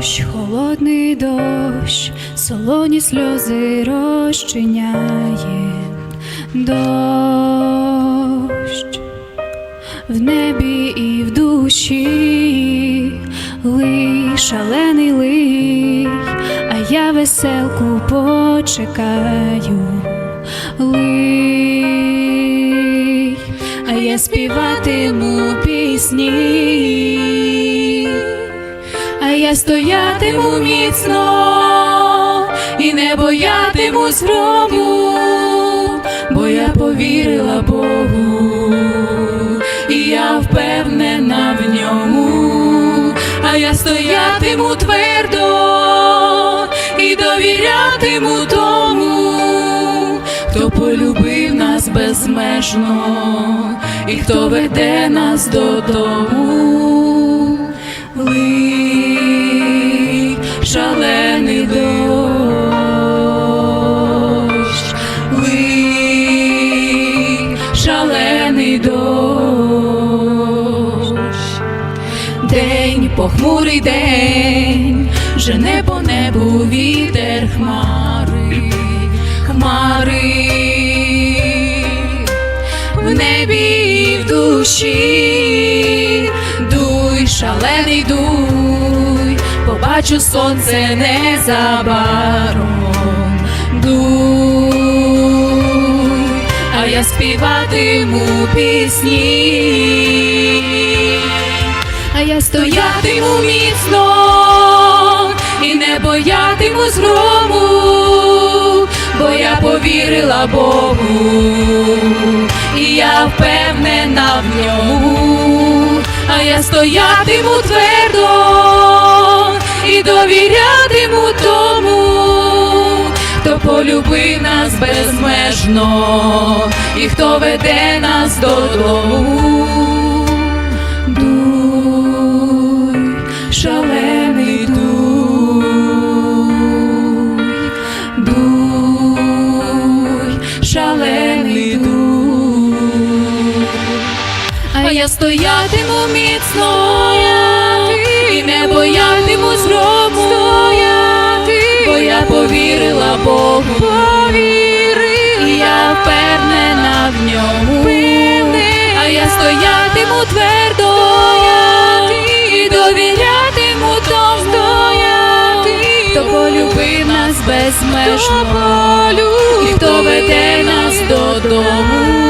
Дощ, холодний дощ, солоні сльози розчиняє дощ. В небі і в душі, лий, шалений лий, а я веселку почекаю, лий, а я співатиму пісні, я стоятиму міцно і не боятимусь грому, бо я повірила Богу, і я впевнена в ньому, а я стоятиму твердо і довірятиму тому, хто полюбив нас безмежно, і хто веде нас додому. Похмурий день, жене по небу вітер хмари, хмари. В небі і в душі, дуй, шалений дуй, побачу сонце незабаром, дуй, а я співатиму пісні, а я стоятиму міцно і не боятимусь грому, бо я повірила Богу, і я впевнена в ньому, а я стоятиму твердо і довірятиму тому, хто полюбив нас безмежно, і хто веде нас додому. Шалений дуй, дуй, шалений дуй. А я стоятиму міцно і не боятимусь грому, бо я повірила Богу, і я впевнена в ньому, а я стоятиму твердо любив нас безмежно, і хто веде нас додому.